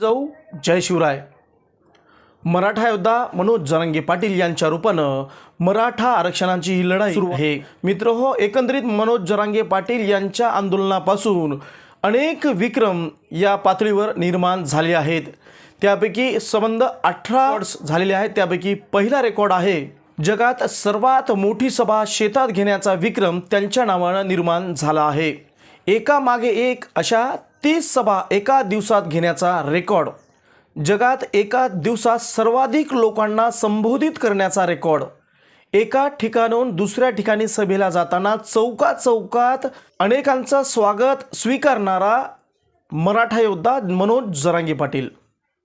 जाऊ. जय शिवराय. मराठा योद्धा मनोज जरांगे पाटील यांच्या रूपानं मराठा आरक्षणाची ही लढाई सुरू आहे मित्र हो एकंदरीत मनोज जरांगे पाटील यांच्या आंदोलनापासून अनेक विक्रम या पातळीवर निर्माण झाले आहेत. त्यापैकी संबंध अठरा झालेले आहेत. त्यापैकी पहिला रेकॉर्ड आहे जगात सर्वात मोठी सभा शेतात घेण्याचा विक्रम त्यांच्या नावानं निर्माण झाला आहे. एका मागे एक अशा तीस सभा एका दिवसात घेण्याचा रेकॉर्ड. जगात एका दिवसात सर्वाधिक लोकांना संबोधित करण्याचा रेकॉर्ड. एका ठिकाणून दुसऱ्या ठिकाणी सभेला जाताना चौकात चौकात अनेकांचं स्वागत स्वीकारणारा मराठा योद्धा मनोज जरांगी पाटील.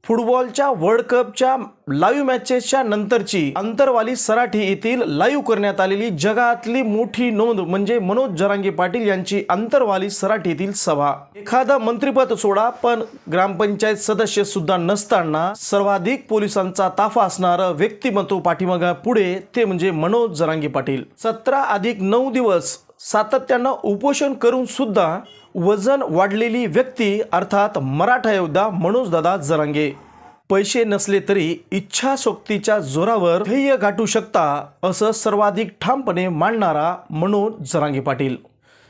फुटबॉलच्या वर्ल्ड कपच्या लाईव्ह मॅचेसच्या नंतरची अंतरवाली सराठी येथील लाईव्ह करण्यात आलेली जगातली मोठी नोंद म्हणजे मनोज जरांगे पाटील यांची अंतरवाली सराठी येथील सभा. एखादं मंत्रीपद सोडा पण ग्रामपंचायत सदस्य सुद्धा नसताना सर्वाधिक पोलिसांचा ताफा असणारं व्यक्तिमत्व पाठीमागा पुढे ते म्हणजे मनोज जरांगे पाटील. सतरा अधिक नऊ दिवस सातत्यानं उपोषण करून सुद्धा वजन वाढलेली व्यक्ती अर्थात मराठा योद्धा मनोजदादा जरांगे. पैसे नसले तरी इच्छाशक्तीच्या जोरावर ध्येय गाठू शकता असं सर्वाधिक ठामपणे मांडणारा मनोज जरांगे पाटील.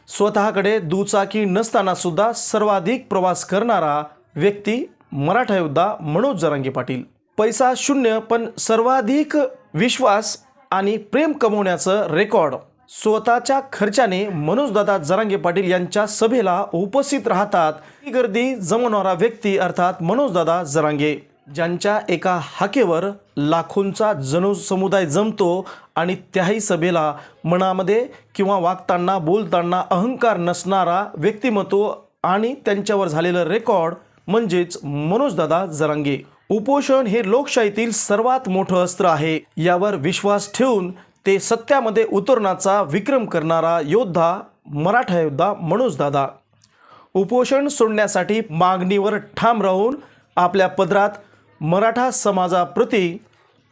स्वतःकडे दुचाकी नसताना सुद्धा सर्वाधिक प्रवास करणारा व्यक्ती मराठा योद्धा मनोज जरांगे पाटील. पैसा शून्य पण सर्वाधिक विश्वास आणि प्रेम कमवण्याचं रेकॉर्ड स्वतःच्या खर्चाने मनोजदादा जरांगे पाटील यांच्या सभेला उपस्थित राहतात. ही गर्दी जमवणारा व्यक्ती अर्थात मनोजदादा जरांगे. ज्यांच्या एका हाकेवर लाखोंचा जणू समुदाय जमतो आणि त्याही सभेला मनामध्ये किंवा वागताना बोलताना अहंकार नसणारा व्यक्तिमत्व आणि त्यांच्यावर झालेलं रेकॉर्ड म्हणजेच मनोजदादा जरांगे. उपोषण हे लोकशाहीतील सर्वात मोठं अस्त्र आहे. यावर विश्वास ठेवून ते सत्यामध्ये उतरण्याचा विक्रम करणारा योद्धा मराठा योद्धा मनोजदादा उपोषण सोडण्यासाठी मागणीवर ठाम राहून आपल्या पदरात मराठा समाजाप्रती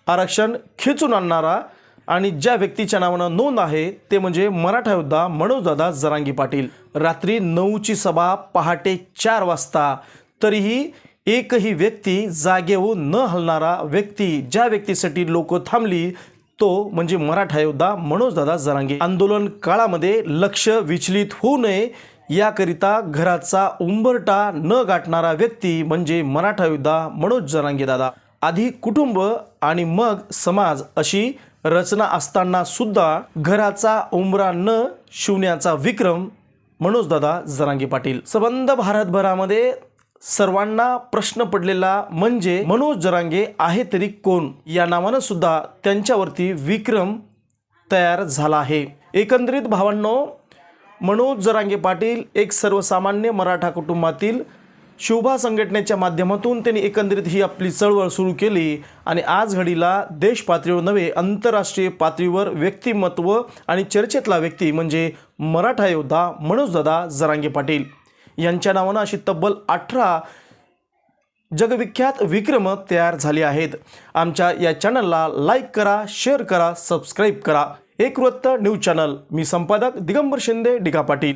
आरक्षण खेचून आणणारा आणि ज्या व्यक्तीच्या नावानं नोंद आहे ते म्हणजे मराठा योद्धा मनोजदादा जरांगी पाटील. रात्री नऊची सभा पहाटे चार वाजता. तरीही एकही व्यक्ती जागेहून न हलणारा व्यक्ती ज्या व्यक्तीसाठी लोक थांबली तो म्हणजे मराठा योद्धा मनोजदादा जरांगे. आंदोलन काळामध्ये लक्ष विचलित होऊ नये याकरिता घराचा उंबरटा न गाठणारा व्यक्ती म्हणजे मराठा योद्धा मनोज जरांगे दादा. आधी कुटुंब आणि मग समाज अशी रचना असताना सुद्धा घराचा उंबरा न शिवण्याचा विक्रम मनोजदादा जरांगे पाटील. सबंध भारतभरामध्ये सर्वांना प्रश्न पडलेला म्हणजे मनोज जरांगे आहे तरी कोण? या नावानं सुद्धा त्यांच्यावरती विक्रम तयार झाला आहे. एकंदरीत भावांनो मनोज जरांगे पाटील एक सर्वसामान्य मराठा कुटुंबातील शोभा संघटनेच्या माध्यमातून त्यांनी एकंदरीत ही आपली चळवळ सुरू केली आणि आज घडीला देश पातळीवर नव्हे आंतरराष्ट्रीय पातळीवर व्यक्तिमत्व आणि चर्चेतला व्यक्ती म्हणजे मराठा योद्धा मनोजदादा जरांगे पाटील. यांच्या नावानं अशी तब्बल अठरा जगविख्यात विक्रम तयार झाले आहेत. आमच्या या चॅनलला लाईक करा शेअर करा सबस्क्राईब करा. एक वृत्त न्यूज चॅनल मी संपादक दिगंबर शिंदे डिगा पाटील